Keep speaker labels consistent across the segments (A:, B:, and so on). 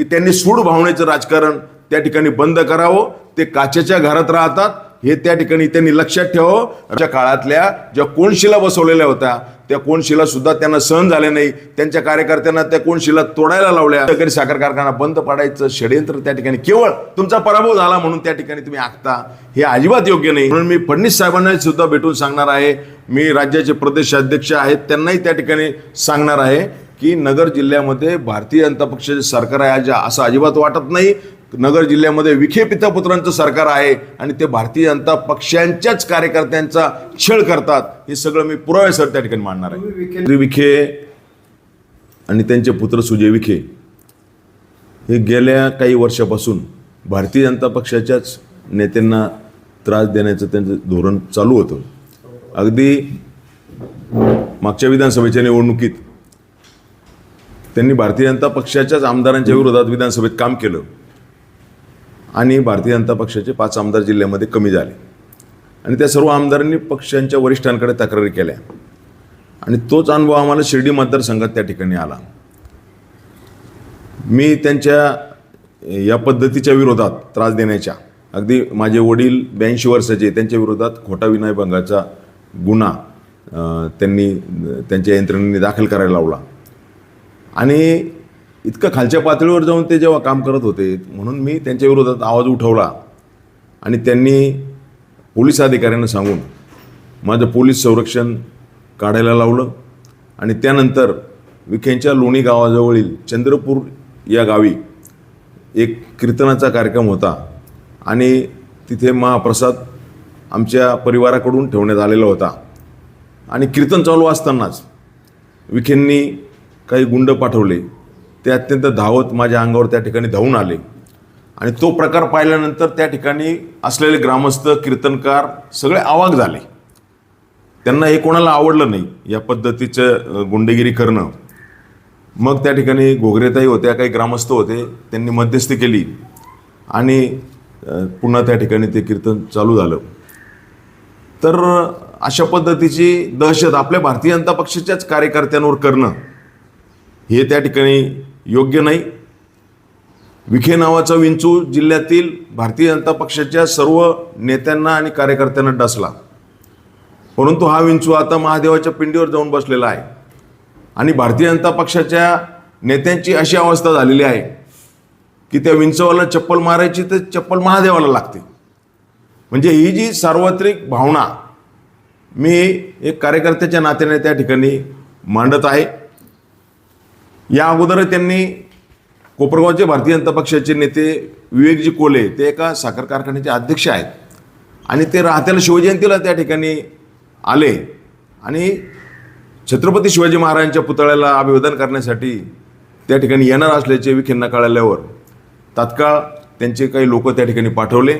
A: की त्यांनी सूड भावनेचं राजकारण त्या ठिकाणी बंद करावं ते काचेच्या घरात राहतात हे त्या ठिकाणी त्यांनी लक्षात ठेवावं. काळातल्या ज्या कोणशिला बसवलेल्या होत्या त्या कोणशिला सुद्धा त्यांना सहन झाले नाही. त्यांच्या कार्यकर्त्यांना त्या कोणशिला तोडायला लावल्या. तरी साखर कारखाना बंद पाडायचं षडयंत्र त्या ठिकाणी. केवळ तुमचा पराभव झाला म्हणून त्या ठिकाणी तुम्ही आखता हे अजिबात योग्य नाही. म्हणून मी फडणवीस साहेबांना सुद्धा भेटून सांगणार आहे. मी राज्याचे प्रदेशाध्यक्ष आहेत त्यांनाही त्या ठिकाणी सांगणार आहे. की नगर जिल्ह्यामध्ये भारतीय जनता पक्षाचे सरकार आहे आज असं अजिबात वाटत नाही. नगर जिल्ह्यामध्ये विखे पितापुत्रांचं सरकार आहे आणि ते भारतीय जनता पक्षांच्याच कार्यकर्त्यांचा छळ करतात. हे सगळं मी पुरावेसर त्या ठिकाणी मांडणार आहे. विखे आणि त्यांचे पुत्र सुजय विखे हे गेल्या काही वर्षापासून भारतीय जनता पक्षाच्याच नेत्यांना त्रास देण्याचं त्यांचं धोरण चालू होतं. अगदी मागच्या विधानसभेच्या निवडणुकीत त्यांनी भारतीय जनता पक्षाच्याच आमदारांच्या विरोधात विधानसभेत काम केलं. आणि भारतीय जनता पक्षाचे पाच आमदार जिल्ह्यामध्ये कमी झाले. आणि त्या सर्व आमदारांनी पक्षांच्या वरिष्ठांकडे तक्रारी केल्या. आणि तोच अनुभव आम्हाला शिर्डी मतदारसंघात त्या ठिकाणी आला. मी त्यांच्या या पद्धतीच्या विरोधात त्रास देण्याच्या अगदी माझे वडील ब्याऐंशी वर्षाचे त्यांच्या विरोधात खोटा विनयभंगाचा गुन्हा त्यांनी त्यांच्या यंत्रणेने दाखल करायला लावला. आणि इतकं खालच्या पातळीवर जाऊन ते जेव्हा काम करत होते म्हणून मी त्यांच्या विरोधात आवाज उठवला आणि त्यांनी पोलीस अधिकाऱ्यांना सांगून माझं पोलीस संरक्षण काढायला लावलं आणि त्यानंतर विखेंच्या लोणी गावाजवळील चंद्रपूर या गावी एक कीर्तनाचा कार्यक्रम होता आणि तिथे महाप्रसाद आमच्या परिवाराकडून ठेवण्यात आलेला होता. आणि कीर्तन चालू असतानाच विखेंनी काही गुंड पाठवले ते अत्यंत धावत माझ्या अंगावर त्या ठिकाणी धावून आले. आणि तो प्रकार पाहिल्यानंतर त्या ठिकाणी असलेले ग्रामस्थ कीर्तनकार सगळे आवाक झाले. त्यांना हे कोणाला आवडलं नाही या पद्धतीचं गुंडगिरी करणं. मग त्या ठिकाणी घोगरेताई होत्या काही ग्रामस्थ होते त्यांनी मध्यस्थी केली. आणि पुन्हा त्या ठिकाणी ते कीर्तन चालू झालं. तर अशा पद्धतीची दहशत आपल्या भारतीय जनता पक्षाच्याच कार्यकर्त्यांवर करणं हे त्या ठिकाणी योग्य नाही. विखे नावाचा विंचू जिल्ह्यातील भारतीय जनता पक्षाच्या सर्व नेत्यांना आणि कार्यकर्त्यांना डसला. परंतु हा विंचू आता महादेवाच्या पिंडीवर जाऊन बसलेला आहे. आणि भारतीय जनता पक्षाच्या नेत्यांची अशी अवस्था झालेली आहे की त्या विंचवाला चप्पल मारायची तर चप्पल महादेवाला लागते. म्हणजे ही जी सार्वत्रिक भावना मी एक कार्यकर्त्याच्या नात्याने त्या ठिकाणी मांडत आहे. या अगोदर त्यांनी कोपरगावचे भारतीय जनता पक्षाचे नेते विवेकजी कोले ते एका साखर कारखान्याचे अध्यक्ष आहेत. आणि ते राहत्याला शिवजयंतीला त्या ठिकाणी आले. आणि छत्रपती शिवाजी महाराजांच्या पुतळ्याला अभिवादन करण्यासाठी त्या ठिकाणी येणार असल्याचे विखेंना कळाल्यावर तात्काळ त्यांचे काही लोक त्या ठिकाणी पाठवले.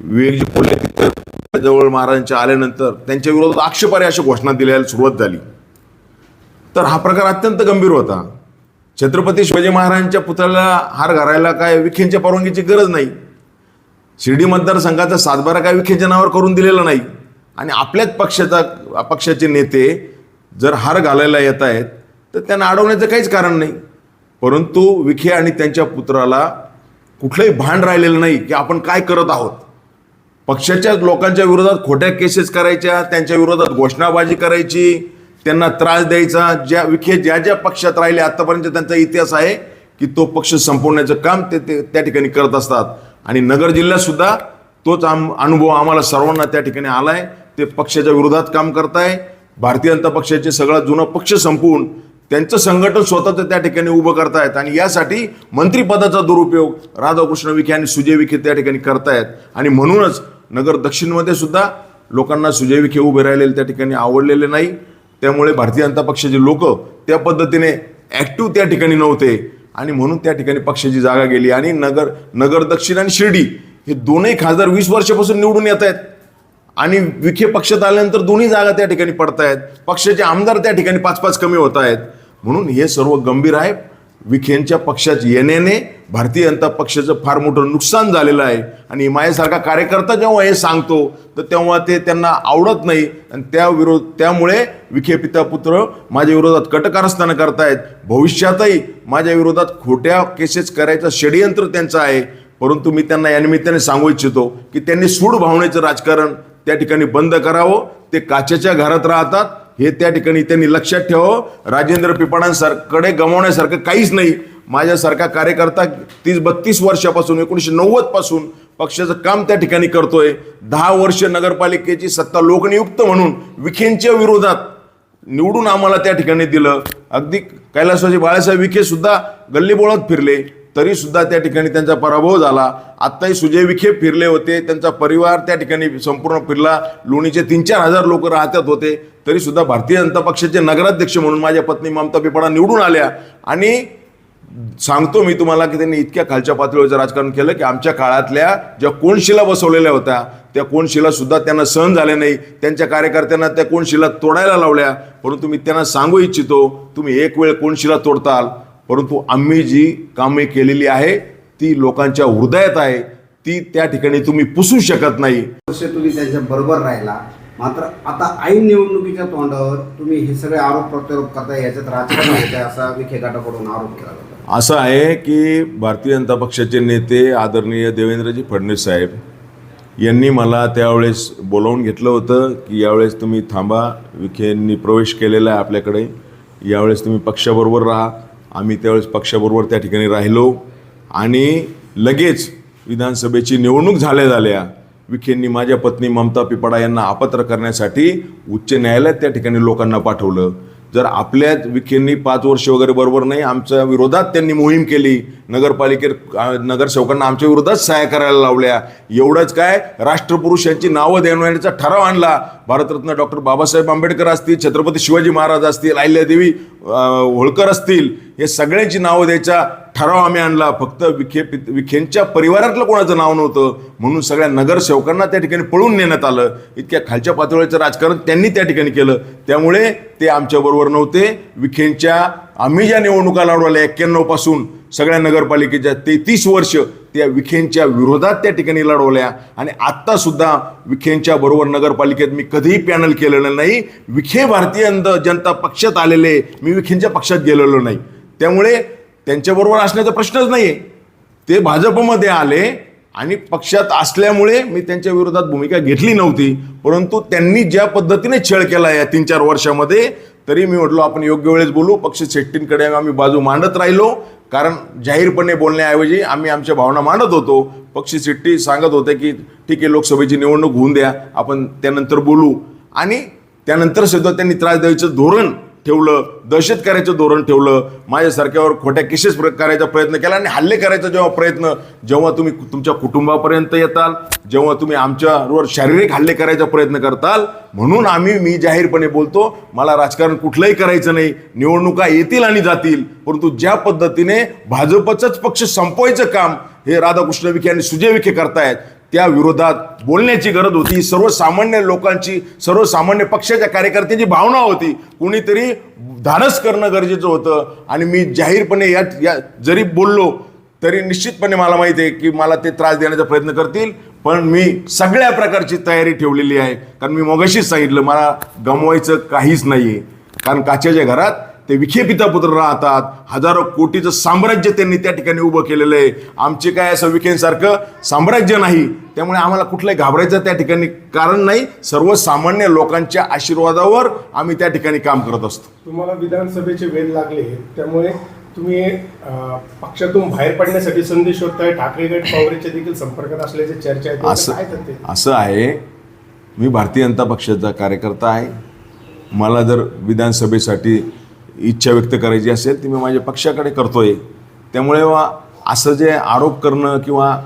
A: विवेकजी कोल्हे जवळ महाराजांच्या आल्यानंतर त्यांच्या विरोधात आक्षेपारी अशा घोषणा दिल्याला सुरुवात झाली. तर हा प्रकार अत्यंत गंभीर होता. छत्रपती शिवाजी महाराजांच्या पुतळ्याला हार घालायला काय विखेंच्या परवानगीची गरज नाही. शिर्डी मतदारसंघाचा सातबारा काय विखेंच्या नावावर करून दिलेला नाही. आणि आपल्याच पक्षाचा पक्षाचे नेते जर हार घालायला येत आहेत तर त्यांना अडवण्याचं काहीच कारण नाही. परंतु विखे आणि त्यांच्या पुत्राला कुठलंही भान राहिलेलं नाही की आपण काय करत आहोत. पक्षाच्या लोकांच्या विरोधात खोट्या केसेस करायच्या त्यांच्या विरोधात घोषणाबाजी करायची त्यांना त्रास द्यायचा ज्या विखे ज्या ज्या पक्षात राहिले आतापर्यंत त्यांचा इतिहास आहे की तो पक्ष संपवण्याचं काम ते ते त्या ठिकाणी करत असतात. आणि नगर जिल्ह्यातसुद्धा तोच आम अनुभव आम्हाला सर्वांना त्या ठिकाणी आला आहे ते पक्षाच्या विरोधात काम करताय. भारतीय जनता पक्षाचे सगळा जुना पक्ष संपवून त्यांचं संघटन स्वतःचं त्या ठिकाणी उभं करतायत. आणि यासाठी मंत्रिपदाचा दुरुपयोग राधाकृष्ण विखे आणि सुजय विखे त्या ठिकाणी करतायत. आणि म्हणूनच नगर दक्षिणमध्ये सुद्धा लोकांना सुजय विखे उभे राहिलेले त्या ठिकाणी आवडलेले नाही. त्यामुळे भारतीय जनता पक्षाचे लोक त्या पद्धतीने ॲक्टिव्ह त्या ठिकाणी नव्हते. आणि म्हणून त्या ठिकाणी पक्षाची जागा गेली. आणि नगर नगर दक्षिण आणि शिर्डी हे दोनही खासदार वीस वर्षापासून निवडून येत आहेत. आणि विखे पक्षात आल्यानंतर दोन्ही जागा त्या ठिकाणी पडतायत. पक्षाचे आमदार त्या ठिकाणी पाच पाच कमी होत आहेत. म्हणून हे सर्व गंभीर आहे. विखेंच्या पक्षात येण्याने भारतीय जनता पक्षाचं फार मोठं नुकसान झालेलं आहे. आणि माझ्यासारखा कार्यकर्ता जेव्हा हे सांगतो तर तेव्हा ते त्यांना आवडत नाही. आणि त्या विरोध त्यामुळे विखे पिता पुत्र माझ्या विरोधात कटकारस्थानं करतायत. भविष्यातही माझ्या विरोधात खोट्या केसेस करायचं षडयंत्र त्यांचं आहे. परंतु मी त्यांना या निमित्ताने सांगू इच्छितो की त्यांनी सूड भावनेचं राजकारण त्या ठिकाणी बंद करावं. ते काचेच्या घरात राहतात. हे त्या ठिकाणी त्यांनी लक्षात ठेवावं राजेंद्र पिपाणांसारकडे गमावण्यासारखं काहीच नाही. माझ्यासारखा कार्यकर्ता तीस बत्तीस वर्षापासून एकोणीसशे नव्वदपासून पक्षाचं काम त्या ठिकाणी करतोय. दहा वर्ष नगरपालिकेची सत्ता लोकनियुक्त म्हणून विखेंच्या विरोधात निवडून आम्हाला त्या ठिकाणी दिलं. अगदी कैलासवासी बाळासाहेब विखे सुद्धा गल्लीबोळात फिरले. तरी सुद्धा त्या ठिकाणी त्यांचा पराभव झाला. आत्ताही सुजय विखे फिरले होते. त्यांचा परिवार त्या ठिकाणी संपूर्ण फिरला. लोणीचे तीन चार हजार लोक राहतात होते. तरी सुद्धा भारतीय जनता पक्षाचे नगराध्यक्ष म्हणून माझ्या पत्नी ममता पिपडा निवडून आल्या. आणि सांगतो मी तुम्हाला की त्यांनी इतक्या खालच्या पातळीवरचं राजकारण केलं की आमच्या काळातल्या ज्या कोणशिला बसवलेल्या होत्या त्या कोणशिला सुद्धा त्यांना सहन झाल्या नाही. त्यांच्या कार्यकर्त्यांना त्या कोणशिला तोडायला लावल्या. परंतु मी त्यांना सांगू इच्छितो तुम्ही एक वेळ कोणशिला तोडताल. परंतु आम्ही जी कामे केलेली आहे ती लोकांच्या हृदयात आहे ती त्या ठिकाणी तुम्ही पुसू शकत नाही.
B: वर्ष तुम्ही त्यांच्या बरोबर राहिला मात्र आता ऐन निवडणुकीच्या तोंडावर तुम्ही हे सगळे आरोप प्रत्यारोप करताय याच्यात राजकारण होत आहे असा विखे गटाकडून आरोप केला जातो.
A: असं आहे की भारतीय जनता पक्षाचे नेते आदरणीय देवेंद्रजी फडणवीस साहेब यांनी मला त्यावेळेस बोलावून घेतलं होतं की यावेळेस तुम्ही थांबा विखेंनी प्रवेश केलेला आहे आपल्याकडे. यावेळेस तुम्ही पक्षाबरोबर राहा. आम्ही त्यावेळेस पक्षाबरोबर त्या ठिकाणी राहिलो आणि लगेच विधानसभेची निवडणूक झाल्या झाल्या विखेंनी माझ्या पत्नी ममता पिपाडा यांना आपत्र करण्यासाठी उच्च न्यायालयात त्या ठिकाणी लोकांना पाठवलं. जर आपल्या विखेंनी पाच वर्ष वगैरे बरोबर नाही आमच्या विरोधात त्यांनी मोहीम केली. नगरपालिकेत नगरसेवकांना आमच्या विरोधात सहाय्य करायला लावल्या. एवढंच काय राष्ट्रपुरुष यांची नावं देण्याचा ठराव आणला. भारतरत्न डॉक्टर बाबासाहेब आंबेडकर असतील छत्रपती शिवाजी महाराज असतील अहिल्यादेवी होळकर असतील हे सगळ्यांची नावं द्यायचा ठराव आम्ही आणला. फक्त विखे विखेंच्या परिवारातलं कोणाचं नाव नव्हतं. म्हणून सगळ्या नगरसेवकांना त्या ठिकाणी पळून नेण्यात आलं. इतक्या खालच्या पातळीचं राजकारण त्यांनी त्या ठिकाणी केलं. त्यामुळे ते आमच्याबरोबर नव्हते. विखेंच्या आम्ही ज्या निवडणुका लढवल्या एक्क्याण्णवपासून सगळ्या नगरपालिकेच्या तेहतीस वर्ष त्या विखेंच्या विरोधात त्या ठिकाणी लढवल्या. आणि आत्तासुद्धा विखेंच्या बरोबर नगरपालिकेत मी कधीही पॅनल केलेलं नाही. विखे भारतीय जनता पक्षात आलेले मी विखेंच्या पक्षात गेलेलो नाही. त्यामुळे त्यांच्याबरोबर असण्याचा प्रश्नच नाही आहे ते भाजपमध्ये आले आणि पक्षात असल्यामुळे मी त्यांच्या विरोधात भूमिका घेतली नव्हती. परंतु त्यांनी ज्या पद्धतीने छळ केला या तीन चार वर्षामध्ये तरी मी म्हटलो आपण योग्य वेळेस बोलू पक्ष शेट्टींकडे आम्ही बाजू मांडत राहिलो. कारण जाहीरपणे बोलण्याऐवजी आम्ही आमच्या भावना मांडत होतो. पक्षी शेट्टी सांगत होते की ठीक आहे लोकसभेची निवडणूक होऊन द्या आपण त्यानंतर बोलू. आणि त्यानंतर सुद्धा त्यांनी त्रास द्यायचं धोरण ठेवलं दहशत करायचं धोरण ठेवलं माझ्यासारख्यावर खोट्या केसेस करायचा प्रयत्न केला आणि हल्ले करायचा जेव्हा प्रयत्न जेव्हा तुम्ही तुमच्या कुटुंबापर्यंत येताल जेव्हा तुम्ही आमच्यावर शारीरिक हल्ले करायचा प्रयत्न करताल म्हणून आम्ही मी जाहीरपणे बोलतो मला राजकारण कुठलंही करायचं नाही निवडणुका येतील आणि जातील परंतु ज्या पद्धतीने भाजपचंच पक्ष संपवायचं काम हे राधाकृष्ण विखे आणि सुजय विखे करतायत त्या विरोधात बोलण्याची गरज होती. सर्वसामान्य लोकांची सर्वसामान्य पक्षाच्या कार्यकर्त्यांची भावना होती. कुणीतरी धाडस करणं गरजेचं होतं. आणि मी जाहीरपणे या या जरी बोललो तरी निश्चितपणे मला माहिती आहे की मला ते त्रास देण्याचा प्रयत्न करतील. पण मी सगळ्या प्रकारची तयारी ठेवलेली आहे. कारण मी मगाशीच सांगितलं मला गमवायचं काहीच नाही आहे कारण काचेच्या घरात ते विखे पिता पुत्र राहतात. हजारो कोटीचं साम्राज्य त्यांनी त्या ठिकाणी उभं केलेलं आहे. आमचे काय असं विखेंसारखं साम्राज्य नाही त्यामुळे आम्हाला कुठलंही घाबरायचं त्या ठिकाणी कारण नाही. सर्वसामान्य लोकांच्या आशीर्वादावर आम्ही त्या ठिकाणी काम करत असतो.
C: तुम्हाला विधानसभेचे वेध लागले त्यामुळे तुम्ही पक्षातून बाहेर पडण्यासाठी संधी शोधताय. ठाकरे गट काँग्रेसच्या देखील संपर्कात असल्याची चर्चा आहे?
A: असं आहे मी भारतीय जनता पक्षाचा कार्यकर्ता आहे. मला जर विधानसभेसाठी इच्छा व्यक्त करायची असेल ती मी माझ्या पक्षाकडे करतोय. त्यामुळे असं जे आरोप करणं किंवा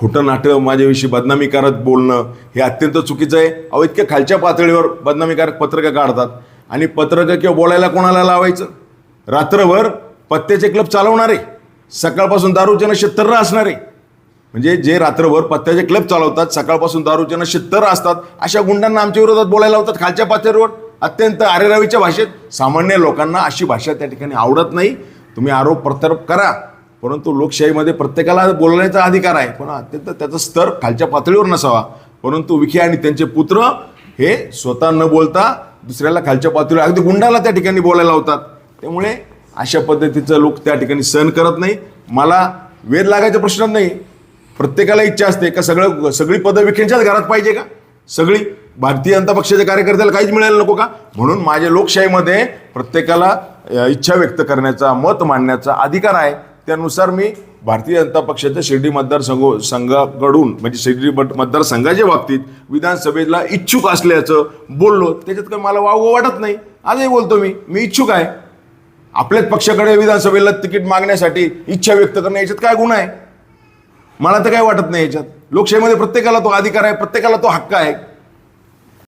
A: खोटं नाटं माझ्याविषयी बदनामी करत बोलणं हे अत्यंत चुकीचं आहे. अहो इतक्या खालच्या पातळीवर बदनामीकारक पत्रकं काढतात. आणि पत्रकं किंवा बोलायला कोणाला लावायचं? रात्रभर पत्त्याचे क्लब चालवणारे. सकाळपासून दारूचे नशे तर्र असणारे. म्हणजे जे रात्रभर पत्त्याचे क्लब चालवतात सकाळपासून दारूचे नशे तर असतात अशा गुंडांना आमच्या विरोधात बोलायला लावतात खालच्या पातळीवर. अत्यंत आरेरावीच्या भाषेत सामान्य लोकांना अशी भाषा त्या ठिकाणी आवडत नाही. तुम्ही आरोप प्रत्यारोप करा परंतु लोकशाहीमध्ये प्रत्येकाला बोलण्याचा अधिकार आहे. पण अत्यंत त्याचा स्तर खालच्या पातळीवर नसावा. परंतु विखे आणि त्यांचे पुत्र हे स्वतः न बोलता दुसऱ्याला खालच्या पातळीवर अगदी गुंडाला त्या ठिकाणी बोलायला होतात त्यामुळे अशा पद्धतीचं लोक त्या ठिकाणी सहन करत नाही. मला वेध लागायचा प्रश्न नाही. प्रत्येकाला इच्छा असते का सगळं सगळी पदं विखेंच्याच घरात पाहिजे का? सगळी? भारतीय जनता पक्षाच्या कार्यकर्त्याला काहीच मिळायला नको का? म्हणून माझ्या लोकशाहीमध्ये प्रत्येकाला इच्छा व्यक्त करण्याचा मत मांडण्याचा अधिकार आहे. त्यानुसार मी भारतीय जनता पक्षाच्या शिर्डी मतदारसंघ संघाकडून म्हणजे शिर्डी मतदारसंघाच्या बाबतीत विधानसभेला इच्छुक असल्याचं बोललो. त्याच्यात काही मला वाव वाटत नाही. आजही बोलतो मी. मी इच्छुक आहे. आपल्याच पक्षाकडे विधानसभेला तिकीट मागण्यासाठी इच्छा व्यक्त करणं याच्यात काय गुन्हा आहे? मला तर काय वाटत नाही याच्यात. लोकशाहीमध्ये प्रत्येकाला तो अधिकार आहे प्रत्येकाला तो हक्क आहे.